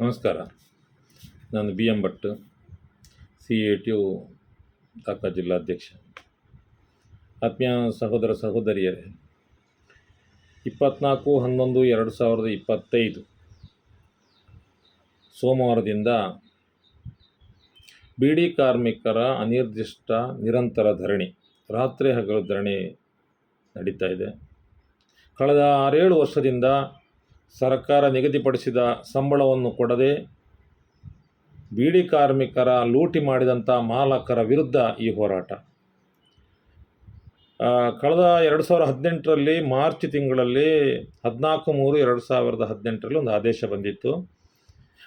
ನಮಸ್ಕಾರ. ನಾನು B M Bhat, C A T U taluka ಜಿಲ್ಲಾಧ್ಯಕ್ಷ. ಆತ್ಮೀಯ ಸಹೋದರ ಸಹೋದರಿಯರೇ ಇಪ್ಪತ್ತ್ನಾಲ್ಕು ಹನ್ನೊಂದು, ಎರಡು ಸಾವಿರದ ಇಪ್ಪತ್ತೈದು ಸೋಮವಾರದಿಂದ ಬಿಡಿ ಕಾರ್ಮಿಕರ ಅನಿರ್ದಿಷ್ಟ ನಿರಂತರ ಧರಣಿ, ರಾತ್ರಿ ಹಗಲು ಧರಣಿ ನಡೀತಾ ಇದೆ. ಕಳೆದ ಆರೇಳು ವರ್ಷದಿಂದ ಸರ್ಕಾರ ನಿಗದಿಪಡಿಸಿದ ಸಂಬಳವನ್ನು ಕೊಡದೆ ಬೀಡಿ ಕಾರ್ಮಿಕರ ಲೂಟಿ ಮಾಡಿದಂಥ ಮಾಲಕರ ವಿರುದ್ಧ ಈ ಹೋರಾಟ. ಕಳೆದ ಎರಡು ಸಾವಿರದ ಹದಿನೆಂಟರಲ್ಲಿ ಮಾರ್ಚ್ ತಿಂಗಳಲ್ಲಿ ಹದಿನಾಲ್ಕು ಮೂರು ಎರಡು ಸಾವಿರದ ಹದಿನೆಂಟರಲ್ಲಿ ಒಂದು ಆದೇಶ ಬಂದಿತ್ತು.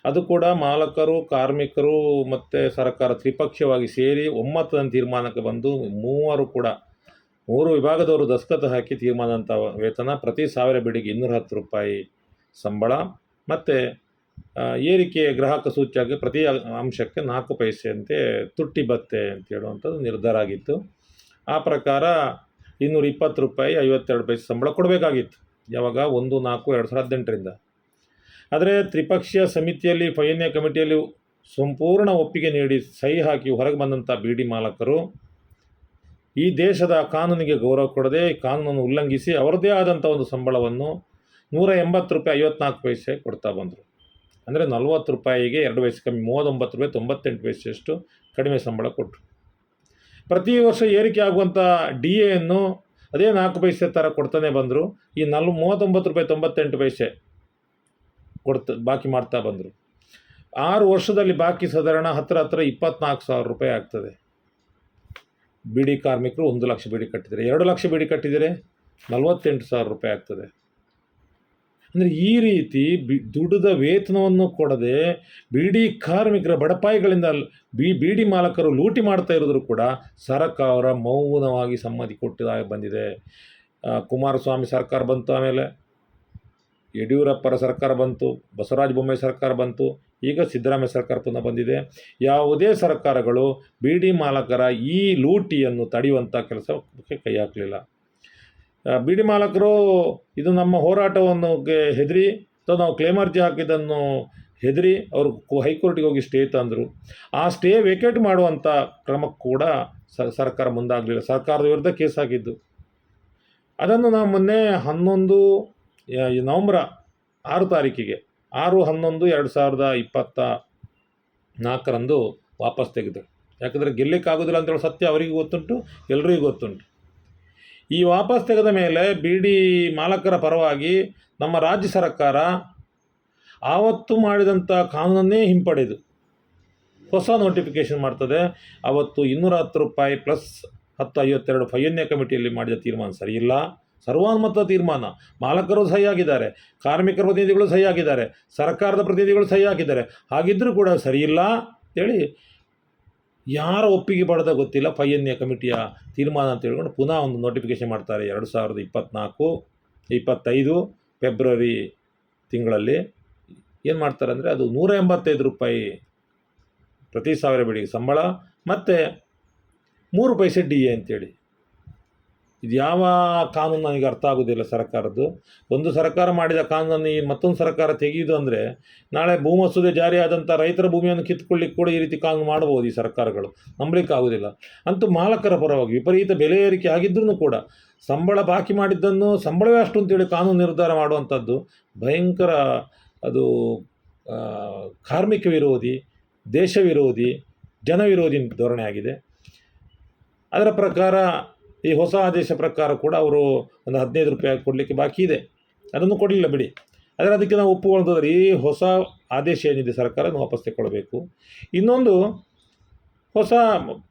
ಅದು ಕೂಡ ಮಾಲಕರು, ಕಾರ್ಮಿಕರು ಮತ್ತು ಸರ್ಕಾರ ತ್ರಿಪಕ್ಷೀಯವಾಗಿ ಸೇರಿ ಒಮ್ಮತದ ತೀರ್ಮಾನಕ್ಕೆ ಬಂದು ಮೂವರು ಕೂಡ, ಮೂರು ವಿಭಾಗದವರು ದಸ್ಕತ್ ಹಾಕಿ ತೀರ್ಮಾನದಂಥ ವೇತನ ಪ್ರತಿ ಸಾವಿರ ಬಿಡಿಗೆ ಇನ್ನೂರ ಹತ್ತು ರೂಪಾಯಿ ಸಂಬಳ ಮತ್ತು ಏರಿಕೆ ಗ್ರಾಹಕ ಸೂಚ್ಯಂಕ ಪ್ರತಿ ಅಂಶಕ್ಕೆ ನಾಲ್ಕು ಪೈಸೆಯಂತೆ ತುಟ್ಟಿ ಬತ್ತೆ ಅಂತ ಹೇಳುವಂಥದ್ದು ನಿರ್ಧಾರ ಆಗಿತ್ತು. ಆ ಪ್ರಕಾರ ಇನ್ನೂರ ಇಪ್ಪತ್ತು ರೂಪಾಯಿ ಐವತ್ತೆರಡು ಪೈಸೆ ಸಂಬಳ ಕೊಡಬೇಕಾಗಿತ್ತು. ಯಾವಾಗ? ಒಂದು, ನಾಲ್ಕು, ಎರಡು ಸಾವಿರದ ಹದಿನೆಂಟರಿಂದ. ಆದರೆ ತ್ರಿಪಕ್ಷೀಯ ಸಮಿತಿಯಲ್ಲಿ, ಫೈನ್ಯ ಕಮಿಟಿಯಲ್ಲಿ ಸಂಪೂರ್ಣ ಒಪ್ಪಿಗೆ ನೀಡಿ ಸಹಿ ಹಾಕಿ ಹೊರಗೆ ಬಂದಂಥ ಬೀಡಿ ಮಾಲಕರು ಈ ದೇಶದ ಕಾನೂನಿಗೆ ಗೌರವ ಕೊಡದೆ ಕಾನೂನನ್ನು ಉಲ್ಲಂಘಿಸಿ ಅವರದೇ ಆದಂಥ ಒಂದು ಸಂಬಳವನ್ನು ನೂರ ಎಂಬತ್ತು ರೂಪಾಯಿ ಐವತ್ನಾಲ್ಕು ಪೈಸೆ ಕೊಡ್ತಾ ಬಂದರು. ಅಂದರೆ ನಲ್ವತ್ತು ರೂಪಾಯಿಗೆ ಎರಡು ಪೈಸೆ ಕಮ್ಮಿ, ಮೂವತ್ತೊಂಬತ್ತು ರೂಪಾಯಿ, ತೊಂಬತ್ತೆಂಟು ಪೈಸೆಯಷ್ಟು ಕಡಿಮೆ ಸಂಬಳ ಕೊಟ್ಟರು ಪ್ರತಿ ವರ್ಷ ಏರಿಕೆ ಆಗುವಂಥ ಡಿ ಎಯನ್ನು ಅದೇ ನಾಲ್ಕು ಪೈಸೆ ಥರ ಕೊಡ್ತಾನೆ ಬಂದರು. ಈ ನಲ್, ಮೂವತ್ತೊಂಬತ್ತು ರೂಪಾಯಿ, ತೊಂಬತ್ತೆಂಟು ಪೈಸೆ ಕೊಡ್ತ, ಬಾಕಿ ಮಾಡ್ತಾ ಬಂದರು. ಆರು ವರ್ಷದಲ್ಲಿ ಬಾಕಿ ಸಾಧಾರಣ ಹತ್ತಿರ ಹತ್ತಿರ ಇಪ್ಪತ್ನಾಲ್ಕು ಸಾವಿರ ರೂಪಾಯಿ ಆಗ್ತದೆ. ಬಿಡಿ ಕಾರ್ಮಿಕರು ಒಂದು ಲಕ್ಷ ಬಿಡಿ ಕಟ್ಟಿದರೆ ಎರಡು ಲಕ್ಷ ಬಿಡಿ ಕಟ್ಟಿದರೆ ನಲವತ್ತೆಂಟು ಸಾವಿರ ರೂಪಾಯಿ ಆಗ್ತದೆ. ಅಂದರೆ ಈ ರೀತಿ ಬಿ ದುಡಿದ ವೇತನವನ್ನು ಕೊಡದೆ ಬೀಡಿ ಕಾರ್ಮಿಕರ ಬಡಪಾಯಿಗಳಿಂದ ಬಿ ಬೀಡಿ ಮಾಲಕರು ಲೂಟಿ ಮಾಡ್ತಾ ಇರೋದ್ರು ಕೂಡ ಸರ್ಕಾರ ಮೌನವಾಗಿ ಸಮ್ಮತಿ ಕೊಟ್ಟಿದಾಗ ಬಂದಿದೆ. ಕುಮಾರಸ್ವಾಮಿ ಸರ್ಕಾರ ಬಂತು ಆಮೇಲೆ. ಯಡಿಯೂರಪ್ಪರ ಸರ್ಕಾರ ಬಂತು, ಬಸವರಾಜ ಬೊಮ್ಮಾಯಿ ಸರ್ಕಾರ ಬಂತು, ಈಗ ಸಿದ್ದರಾಮಯ್ಯ ಸರ್ಕಾರ ಪುನಃ ಬಂದಿದೆ. ಯಾವುದೇ ಸರ್ಕಾರಗಳು ಬೀಡಿ ಮಾಲಕರ ಈ ಲೂಟಿಯನ್ನು ತಡೆಯುವಂಥ ಕೆಲಸಕ್ಕೆ ಕೈ ಹಾಕಲಿಲ್ಲ. ಬೀಡಿ ಮಾಲಕರು ಇದು ನಮ್ಮ ಹೋರಾಟವನ್ನು ಹೆದರಿ, ಅಥವಾ ನಾವು ಕ್ಲೇಮ್ ಅರ್ಜಿ ಹಾಕಿದ್ದನ್ನು ಹೆದರಿ ಅವರು ಹೈಕೋರ್ಟಿಗೆ ಹೋಗಿ ಸ್ಟೇ ತಂದರು. ಆ ಸ್ಟೇ ವೇಕೇಟ್ ಮಾಡುವಂಥ ಕ್ರಮ ಕೂಡ ಸರ್ಕಾರ ಮುಂದಾಗಲಿಲ್ಲ. ಸರ್ಕಾರದ ವಿರುದ್ಧ ಕೇಸ್ ಹಾಕಿದ್ದು. ಅದನ್ನು ನಾವು ಮೊನ್ನೆ ಹನ್ನೊಂದು ನವಂಬರ ಆರು ತಾರೀಕಿಗೆ, ಆರು ಹನ್ನೊಂದು ಎರಡು ಸಾವಿರದ ಇಪ್ಪತ್ತ ನಾಲ್ಕರಂದು ವಾಪಸ್ ತೆಗೆದರು. ಯಾಕಂದರೆ ಗೆಲ್ಲಕ್ಕಾಗೋದಿಲ್ಲ ಅಂತೇಳಿ ಸತ್ಯ ಅವರಿಗೂ ಗೊತ್ತುಂಟು ಎಲ್ಲರಿಗೂ ಗೊತ್ತುಂಟು. ಈ ವಾಪಸ್ ತೆಗೆದ ಮೇಲೆ ಬಿಡಿ ಮಾಲಕರ ಪರವಾಗಿ ನಮ್ಮ ರಾಜ್ಯ ಸರ್ಕಾರ ಆವತ್ತು ಮಾಡಿದಂಥ ಕಾನೂನನ್ನೇ ಹಿಂಪಡೆದು ಹೊಸ ನೋಟಿಫಿಕೇಷನ್ ಮಾಡ್ತದೆ. ಅವತ್ತು ಇನ್ನೂರ ಹತ್ತು ರೂಪಾಯಿ ಪ್ಲಸ್ ಹತ್ತು ಐವತ್ತೆರಡು ಫೈನ್ಯ ಕಮಿಟಿಯಲ್ಲಿ ಮಾಡಿದ ತೀರ್ಮಾನ ಸರಿಯಿಲ್ಲ. ಸರ್ವಾನುಮತ ತೀರ್ಮಾನ. ಮಾಲಕರು ಸಹಿ ಆಗಿದ್ದಾರೆ ಕಾರ್ಮಿಕರ ಪ್ರತಿನಿಧಿಗಳು ಸಹಿ ಆಗಿದ್ದಾರೆ ಸರ್ಕಾರದ ಪ್ರತಿನಿಧಿಗಳು ಸಹಿ ಹಾಕಿದ್ದಾರೆ ಹಾಗಿದ್ದರೂ ಕೂಡ ಸರಿಯಿಲ್ಲ ಅಂತೇಳಿ ಯಾರ ಒಪ್ಪಿಗೆ ಪಡೆದ ಗೊತ್ತಿಲ್ಲ. ಫೈನ್ಯ ಕಮಿಟಿಯ ತೀರ್ಮಾನ ಅಂತ ಹೇಳ್ಕೊಂಡು ಪುನಃ ಒಂದು ನೋಟಿಫಿಕೇಷನ್ ಮಾಡ್ತಾರೆ ಎರಡು ಸಾವಿರದ ಇಪ್ಪತ್ತ್ನಾಲ್ಕು ಇಪ್ಪತ್ತೈದು ಫೆಬ್ರವರಿ ತಿಂಗಳಲ್ಲಿ. ಏನು ಮಾಡ್ತಾರೆ ಅಂದರೆ ಅದು ನೂರ ಎಂಬತ್ತೈದು ರೂಪಾಯಿ ಪ್ರತಿ ಸಾವಿರ ಬೆಳಿಗ್ಗೆ ಸಂಬಳ ಮತ್ತು ಮೂರು ಪೈಸೆ ಡಿ ಎ ಅಂತೇಳಿ. ಇದು ಯಾವ ಕಾನೂನು ನನಗೆ ಅರ್ಥ ಆಗೋದಿಲ್ಲ ಸರ್ಕಾರದ್ದು. ಒಂದು ಸರ್ಕಾರ ಮಾಡಿದ ಕಾನೂನನ್ನು ಈ ಮತ್ತೊಂದು ಸರ್ಕಾರ ತೆಗೆಯುವುದು ಅಂದರೆ ನಾಳೆ ಭೂ ಮಸೂದೆ ಜಾರಿಯಾದಂಥ ರೈತರ ಭೂಮಿಯನ್ನು ಕಿತ್ಕೊಳ್ಳಿಕ್ಕೆ ಕೂಡ ಈ ರೀತಿ ಕಾನೂನು ಮಾಡಬಹುದು ಈ ಸರ್ಕಾರಗಳು. ನಂಬಲಿಕ್ಕೆ ಆಗೋದಿಲ್ಲ. ಅಂತೂ ಮಾಲಕರ ಪರವಾಗಿ ವಿಪರೀತ ಬೆಲೆ ಏರಿಕೆ ಆಗಿದ್ರೂ ಕೂಡ ಸಂಬಳ ಬಾಕಿ ಮಾಡಿದ್ದನ್ನು ಸಂಬಳವೇ ಅಷ್ಟು ಅಂತೇಳಿ ಕಾನೂನು ನಿರ್ಧಾರ ಮಾಡುವಂಥದ್ದು ಭಯಂಕರ ಅದು ಕಾರ್ಮಿಕ ವಿರೋಧಿ, ದೇಶ ವಿರೋಧಿ, ಜನ ವಿರೋಧಿ ಧೋರಣೆ ಆಗಿದೆ ಅದರ ಪ್ರಕಾರ ಈ ಹೊಸ ಆದೇಶ ಪ್ರಕಾರ ಕೂಡ ಅವರು ಒಂದು ಹದಿನೈದು ರೂಪಾಯಿ ಕೊಡಲಿಕ್ಕೆ ಬಾಕಿ ಇದೆ. ಅದನ್ನು ಕೊಡಲಿಲ್ಲ ಬಿಡಿ. ಆದರೆ ಅದಕ್ಕೆ ನಾವು ಒಪ್ಪುವಂಥದ್ರೆ ಈ ಹೊಸ ಆದೇಶ ಏನಿದೆ ಸರ್ಕಾರ ವಾಪಸ್ ತೆಕ್ಕೊಳ್ಬೇಕು. ಇನ್ನೊಂದು, ಹೊಸ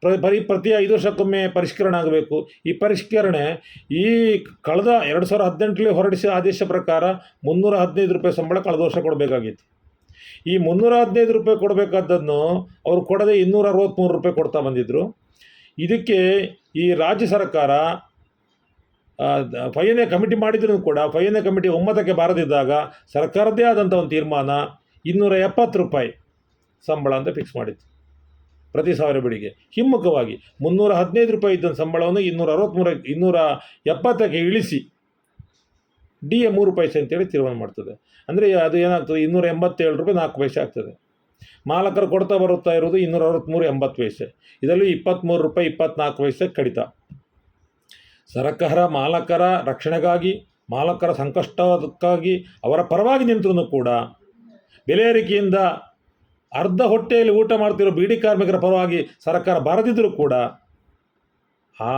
ಪ್ರ ಪ್ರತಿ ಐದು ವರ್ಷಕ್ಕೊಮ್ಮೆ ಪರಿಷ್ಕರಣೆ ಆಗಬೇಕು. ಈ ಪರಿಷ್ಕರಣೆ ಈ ಕಳೆದ ಎರಡು ಸಾವಿರದ ಹದಿನೆಂಟರಲ್ಲಿ ಹೊರಡಿಸಿದ ಆದೇಶ ಪ್ರಕಾರ ಮುನ್ನೂರ ಹದಿನೈದು ರೂಪಾಯಿ ಸಂಬಳ ಕಳೆದ ವರ್ಷ ಕೊಡಬೇಕಾಗಿತ್ತು. ಈ ಮುನ್ನೂರ ಹದಿನೈದು ರೂಪಾಯಿ ಕೊಡಬೇಕಾದ್ದನ್ನು ಅವರು ಕೊಡದೆ ಇನ್ನೂರ ಅರವತ್ತ್ಮೂರು ರೂಪಾಯಿ ಕೊಡ್ತಾ ಬಂದಿದ್ದರು ಇದಕ್ಕೆ ಈ ರಾಜ್ಯ ಸರ್ಕಾರ ಫೈನೇ ಕಮಿಟಿ ಮಾಡಿದ್ರೂ ಕೂಡ ಫೈನೇ ಕಮಿಟಿ ಒಮ್ಮತಕ್ಕೆ ಬಾರದಿದ್ದಾಗ ಸರ್ಕಾರದೇ ಆದಂಥ ಒಂದು ತೀರ್ಮಾನ ಇನ್ನೂರ ಎಪ್ಪತ್ತು ರೂಪಾಯಿ ಸಂಬಳ ಅಂತ ಫಿಕ್ಸ್ ಮಾಡಿತ್ತು. ಪ್ರತಿ ಸಾವಿರ ಬಿಡಿಗೆ. ಹಿಮ್ಮುಖವಾಗಿ ಮುನ್ನೂರ ಹದಿನೈದು ರೂಪಾಯಿ ಇದ್ದ ಸಂಬಳವನ್ನು ಇನ್ನೂರ ಅರವತ್ತ್ಮೂರ ಇನ್ನೂರ ಎಪ್ಪತ್ತಕ್ಕೆ ಇಳಿಸಿ ಡಿ ಎ ಮೂರು ಪೈಸೆ ಅಂತೇಳಿ ತೀರ್ಮಾನ ಮಾಡ್ತದೆ. ಅಂದರೆ ಅದು ಏನಾಗ್ತದೆ? ಇನ್ನೂರ ಎಂಬತ್ತೇಳು ರೂಪಾಯಿ ನಾಲ್ಕು ಪೈಸೆ ಆಗ್ತದೆ. ಮಾಲಕರು ಕೊಡ್ತಾ ಬರುತ್ತಾ ಇರೋದು ಇನ್ನೂರ ಅರವತ್ತ್ಮೂರು ಎಂಬತ್ತು ಪೈಸೆ. ಇದರಲ್ಲಿ ಇಪ್ಪತ್ತ್ಮೂರು ರೂಪಾಯಿ ಇಪ್ಪತ್ನಾಲ್ಕು ಪೈಸೆ ಕಡಿತ. ಸರಕಾರ ಮಾಲಕರ ರಕ್ಷಣೆಗಾಗಿ, ಮಾಲಕರ ಸಂಕಷ್ಟಕ್ಕಾಗಿ ಅವರ ಪರವಾಗಿ ನಿಂತರೂ ಕೂಡ ಬೆಲೆ ಏರಿಕೆಯಿಂದ ಅರ್ಧ ಹೊಟ್ಟೆಯಲ್ಲಿ ಊಟ ಮಾಡ್ತಿರೋ ಬೀಡಿ ಕಾರ್ಮಿಕರ ಪರವಾಗಿ ಸರ್ಕಾರ ಬಾರದಿದ್ದರೂ ಕೂಡ ಆ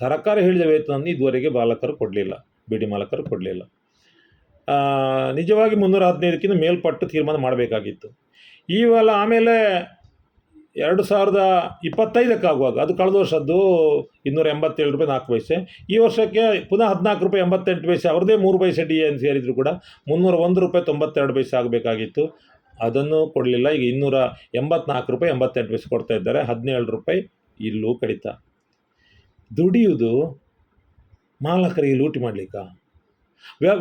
ಸರ್ಕಾರ ಹೇಳಿದ ವೇತನವನ್ನು ಇದುವರೆಗೆ ಬಾಲಕರು ಕೊಡಲಿಲ್ಲ, ಬೀಡಿ ಮಾಲಕರು ಕೊಡಲಿಲ್ಲ. ನಿಜವಾಗಿ ಮುನ್ನೂರ ಹದಿನೈದಕ್ಕಿಂತ ಮೇಲ್ಪಟ್ಟು ತೀರ್ಮಾನ ಮಾಡಬೇಕಾಗಿತ್ತು. ಇವೆಲ್ಲ ಆಮೇಲೆ ಎರಡು ಸಾವಿರದ ಇಪ್ಪತ್ತೈದಕ್ಕಾಗುವಾಗ ಅದು ಕಳೆದ ವರ್ಷದ್ದು ಇನ್ನೂರ ಎಂಬತ್ತೇಳು ರೂಪಾಯಿ ನಾಲ್ಕು ಪೈಸೆ. ಈ ವರ್ಷಕ್ಕೆ ಪುನಃ ಹದಿನಾಲ್ಕು ರೂಪಾಯಿ ಎಂಬತ್ತೆಂಟು ಪೈಸೆ, ಅವ್ರದ್ದೇ ಮೂರು ಪೈಸೆ ಡಿ ಎನ್ ಸೇರಿದ್ರು ಕೂಡ ಮುನ್ನೂರ ಒಂದು ರೂಪಾಯಿ ತೊಂಬತ್ತೆರಡು ಪೈಸೆ ಆಗಬೇಕಾಗಿತ್ತು. ಅದನ್ನು ಕೊಡಲಿಲ್ಲ, ಈಗ ಇನ್ನೂರ ಎಂಬತ್ನಾಲ್ಕು ರೂಪಾಯಿ ಎಂಬತ್ತೆಂಟು ಪೈಸೆ ಕೊಡ್ತಾ ಇದ್ದಾರೆ. ಹದಿನೇಳು ರೂಪಾಯಿ ಇಲ್ಲೂ ಕಡಿತ. ದುಡಿಯುವುದು ಮಾಲಕರಿಗೆ ಲೂಟಿ ಮಾಡಲಿಕ್ಕ?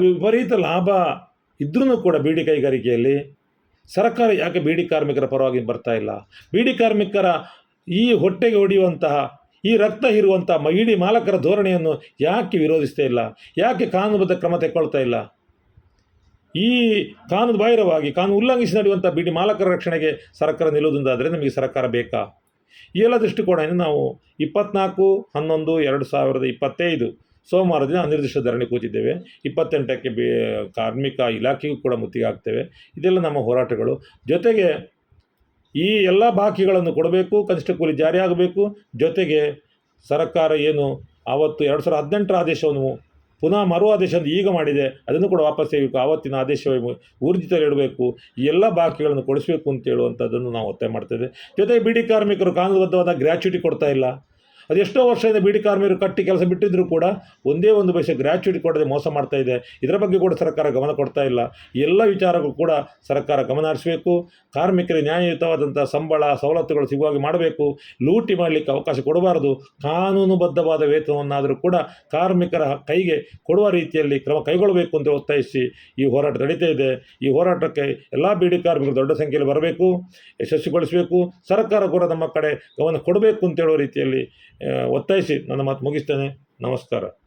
ವಿಪರೀತ ಲಾಭ ಇದ್ರೂ ಕೂಡ ಬೀಡಿ ಕೈಗಾರಿಕೆಯಲ್ಲಿ ಸರ್ಕಾರ ಯಾಕೆ ಬೀಡಿ ಕಾರ್ಮಿಕರ ಪರವಾಗಿ ಬರ್ತಾ ಇಲ್ಲ? ಬೀಡಿ ಕಾರ್ಮಿಕರ ಈ ಹೊಟ್ಟೆಗೆ ಹೊಡೆಯುವಂತಹ, ಈ ರಕ್ತ ಹೀರುವಂಥ ಮಹಿಡಿ ಮಾಲಕರ ಧೋರಣೆಯನ್ನು ಯಾಕೆ ವಿರೋಧಿಸ್ತಾ ಇಲ್ಲ? ಯಾಕೆ ಕಾನೂನುಬದ್ಧ ಕ್ರಮ ತೆಕ್ಕೊಳ್ತಾ ಇಲ್ಲ? ಈ ಕಾನೂನು ಬಾಹಿರವಾಗಿ, ಕಾನೂನು ಉಲ್ಲಂಘಿಸಿ ನಡೆಯುವಂಥ ಬೀಡಿ ಮಾಲಕರ ರಕ್ಷಣೆಗೆ ಸರ್ಕಾರ ನಿಲ್ಲುವುದಾದರೆ ನಮಗೆ ಸರ್ಕಾರ ಬೇಕಾ? ಈ ಎಲ್ಲ ದೃಷ್ಟಿಕೋನದಿಂದ ನಾವು ಇಪ್ಪತ್ನಾಲ್ಕು, ಹನ್ನೊಂದು, ಎರಡು ಸಾವಿರದ ಇಪ್ಪತ್ತೈದು ಸೋಮವಾರ ದಿನ ಅನಿರ್ದಿಷ್ಟ ಧರಣಿ ಕೂತಿದ್ದೇವೆ. ಇಪ್ಪತ್ತೆಂಟಕ್ಕೆ ಬಿ, ಕಾರ್ಮಿಕ ಇಲಾಖೆಗೂ ಕೂಡ ಮುತ್ತಿಗೆ ಹಾಕ್ತೇವೆ. ಇದೆಲ್ಲ ನಮ್ಮ ಹೋರಾಟಗಳು. ಜೊತೆಗೆ ಈ ಎಲ್ಲ ಬಾಕಿಗಳನ್ನು ಕೊಡಬೇಕು, ಕನಿಷ್ಠ ಕೂಲಿ ಜಾರಿಯಾಗಬೇಕು ಜೊತೆಗೆ ಸರ್ಕಾರ ಏನು ಆವತ್ತು ಎರಡು ಸಾವಿರದ ಹದಿನೆಂಟರ ಆದೇಶವನ್ನು ಪುನಃ ಮರು ಆದೇಶ ಈಗ ಮಾಡಿದೆ. ಅದನ್ನು ಕೂಡ ವಾಪಸ್ ತೆಗಿಬೇಕು. ಆವತ್ತಿನ ಆದೇಶವೇ ಊರ್ಜಿತಲಿಡಬೇಕು ಈ ಎಲ್ಲ ಬಾಕಿಗಳನ್ನು ಕೊಡಿಸಬೇಕು ಅಂತ ಹೇಳುವಂಥದ್ದನ್ನು ನಾವು ಒತ್ತಾಯ ಮಾಡ್ತೇವೆ ಜೊತೆಗೆ ಬಿಡಿ ಕಾರ್ಮಿಕರು ಕಾನೂನುಬದ್ಧವಾದ ಗ್ರ್ಯಾಚ್ಯುಟಿ ಕೊಡ್ತಾ ಇಲ್ಲ. ಅದು ವರ್ಷದಿಂದ ವರ್ಷದಿಂದ ಬೀಡಿ ಕಾರ್ಮಿಕರು ಕಟ್ಟಿ ಕೆಲಸ ಬಿಟ್ಟಿದ್ದರೂ ಕೂಡ ಒಂದೇ ಒಂದು ಪೈಸೆ ಗ್ರ್ಯಾಚ್ಯುಟಿ ಕೊಡದೆ ಮೋಸ ಮಾಡ್ತಾ ಇದೆ. ಇದರ ಬಗ್ಗೆ ಕೂಡ ಸರ್ಕಾರ ಗಮನ ಕೊಡ್ತಾ ಇಲ್ಲ. ಎಲ್ಲ ವಿಚಾರಗಳು ಕೂಡ ಸರ್ಕಾರ ಗಮನ ಹರಿಸಬೇಕು. ಕಾರ್ಮಿಕರಿಗೆ ನ್ಯಾಯಯುತವಾದಂಥ ಸಂಬಳ, ಸವಲತ್ತುಗಳು ಸಿಗುವಾಗಿ ಮಾಡಬೇಕು. ಲೂಟಿ ಮಾಡಲಿಕ್ಕೆ ಅವಕಾಶ ಕೊಡಬಾರದು. ಕಾನೂನುಬದ್ಧವಾದ ವೇತನವನ್ನಾದರೂ ಕೂಡ ಕಾರ್ಮಿಕರ ಕೈಗೆ ಕೊಡುವ ರೀತಿಯಲ್ಲಿ ಕ್ರಮ ಕೈಗೊಳ್ಳಬೇಕು ಅಂತ ಒತ್ತಾಯಿಸಿ ಈ ಹೋರಾಟ ನಡೀತಾ ಇದೆ. ಈ ಹೋರಾಟಕ್ಕೆ ಎಲ್ಲ ಬೀಡಿ ಕಾರ್ಮಿಕರು ದೊಡ್ಡ ಸಂಖ್ಯೆಯಲ್ಲಿ ಬರಬೇಕು, ಯಶಸ್ವಿಗೊಳಿಸಬೇಕು. ಸರ್ಕಾರ ಕೂಡ ನಮ್ಮ ಕಡೆ ಗಮನ ಕೊಡಬೇಕು ಅಂತ ಹೇಳುವ ರೀತಿಯಲ್ಲಿ ಒತ್ತಾಯಿಸಿ. ನನ್ನ ಮಾತು ಮುಗಿಸ್ತೇನೆ. ನಮಸ್ಕಾರ.